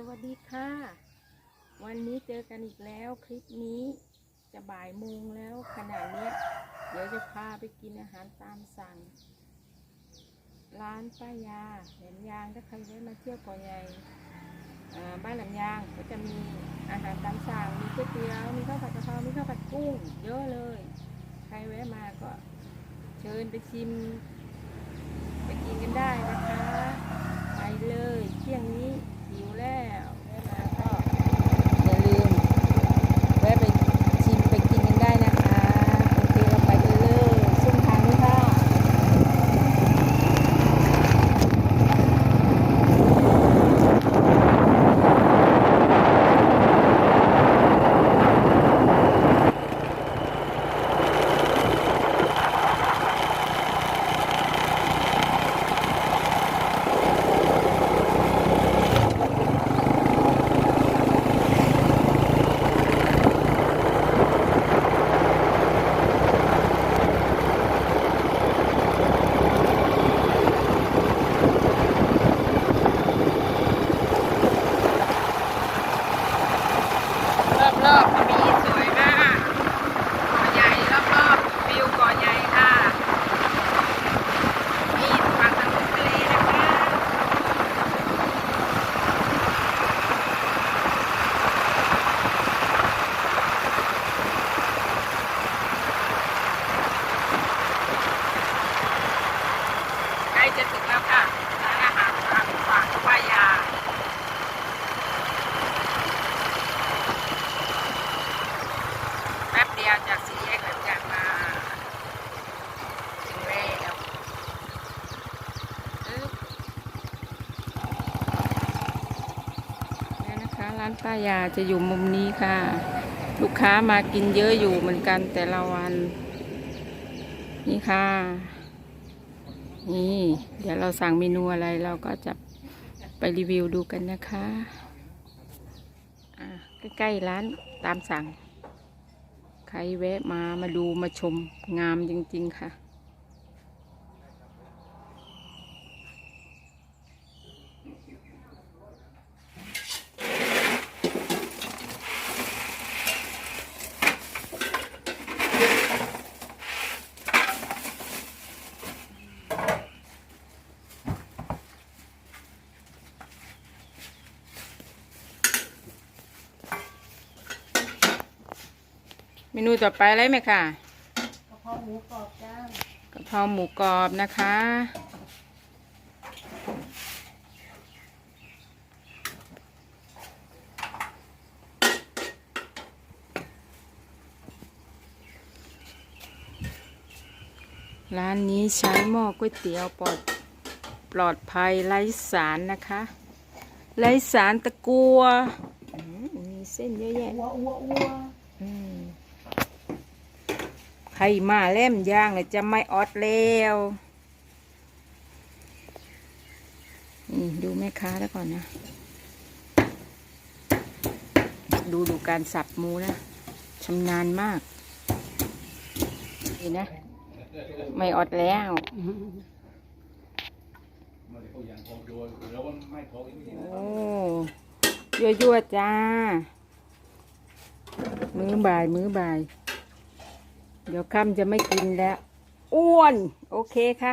สวัสดีค่ะ วันนี้เจอกันอีกแล้วคลิปนี้จะบ่ายโมงแล้วขนาดเนี้ยเดี๋ยวจะพาไปกินอาหารตามสั่ง ร้านป้ายาแหลมยางถ้าใครได้มาเที่ยวก่อใหญ่บ้านแหลมยางก็จะมีอาหารตามสั่งมีก๋วยเตี๋ยวมีข้าวผัดกะเพรามีข้าวผัดกุ้ง เยอะเลย ใครแวะมาก็เชิญไปชิม ไปกินกันได้นะคะ ไปเลยเที่ยงนี้หิวแล้วแวะมาก็อย่าลืมแวะไปชิมไปกินกันได้นะคะ โอเคเราไปกันเลยเส้นทางนี้ค่ะ ร อบๆก็มีสวยมากก่อใหญ่รอบๆวิวก่อใหญ่ค่ะมีฝั่งทางทะเลนะคะใกล้จะถึงแล้วค่ะร้านอาหารตามฝั่งป้ายา แป๊บเดียวจากสี่แยกแหลมยางมา ถึงแล้วอึ๊บเนี่ยนะคะ ร้านป้ายาจะอยู่มุมนี้ค่ะ ลูกค้ามากินเยอะอยู่เหมือนกันแต่ละวัน นี่ค่ะ นี่ เดี๋ยวเราสั่งเมนูอะไรเราก็จะไปรีวิวดูกันนะคะะใกล้ๆร้านตามสั่ง ใครแวะมามาดูมาชมงามจริง ๆ ค่ะ มนูต่อไปอะไรไหมค่ะกระเพราหมูกรอบจ้ากะเพราหมูกรอบนะคะ ร้านนี้ใช้หม้อก๋วยเตี๋ยวปลอดปลอดภัยไร้สารนะคะ ไร้สารตะกัวมีเส้นเยอะแยะอัวอัวอัว ใครมาเล่มย่างเลยจะไม่ออดแล้วนี่ดูแม่ค้าแล้วก่อนนะ ดูดูการสับหมูนะชำนาญมากนี่นะ ไม่ออดแล้วโอ้ยั่วยั่วจ้า มือบ่าย มือบ่าย เดี๋ยวค่ำจะไม่กินแล้ว อ้วน โอเคค่ะ